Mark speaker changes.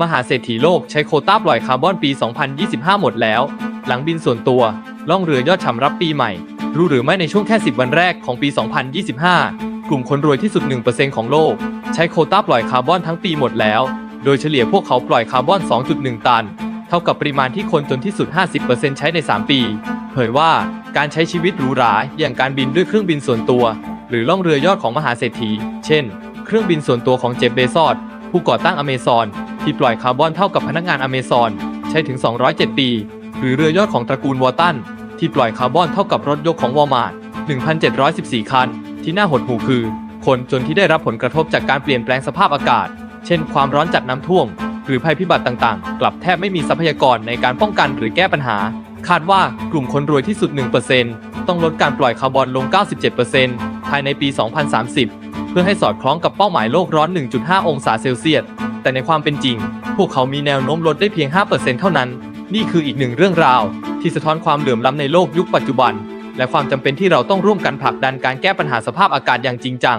Speaker 1: มหาเศรษฐีโลกใช้โคต้าปล่อยคาร์บอนปี 2025 หมดแล้ว หลังบินส่วนตัวล่องเรือยอดชำรับปีใหม่ รู้หรือไม่ในช่วงแค่ 10 วันแรกของปี 2025 กลุ่มคนรวยที่สุด 1%ของโลก ใช้โคต้าปล่อยคาร์บอนทั้งปีหมดแล้ว โดยเฉลี่ยพวกเขาปล่อยคาร์บอน 2.1 ตัน เท่ากับปริมาณที่คนจนที่สุด 50%ใช้ใน 3 ปี เผยว่าการใช้ชีวิตหรูหราอย่างการบินด้วยเครื่องบินส่วนตัว หรือล่องเรือยอดของมหาเศรษฐี เช่น เครื่องบินส่วนตัวของเจฟเบซอสผู้ก่อตั้งอเมซอน ที่ปล่อยคาร์บอนเท่ากับพนักงานอเมซอนใช้ถึง 207 ปี หรือเรือยอดของตระกูลวอตันที่ปล่อยคาร์บอนเท่ากับรถยกของวอลมาร์ท1,714 คัน ที่น่าหดหู่คือ คนจนที่ได้รับผลกระทบจากการเปลี่ยนแปลงสภาพอากาศ เช่น ความร้อนจัดน้ำท่วม หรือภัยพิบัติต่างๆ กลับแทบไม่มีทรัพยากรในการป้องกันหรือแก้ปัญหา คาดว่ากลุ่มคนรวยที่สุด 1%ต้องลดการปล่อยคาร์บอนลง 97%ภายในปี 2030 เพื่อให้สอดคล้องกับเป้าหมายโลกร้อน 1.5 องศาเซลเซียส แต่ในความเป็นจริง พวกเขามีแนวโน้มลดได้เพียง 5%เท่านั้น นี่คืออีกหนึ่งเรื่องราว ที่สะท้อนความเหลื่อมล้ำในโลกยุคปัจจุบัน และความจำเป็นที่เราต้องร่วมกันผลักดันการแก้ปัญหาสภาพอากาศอย่างจริงจัง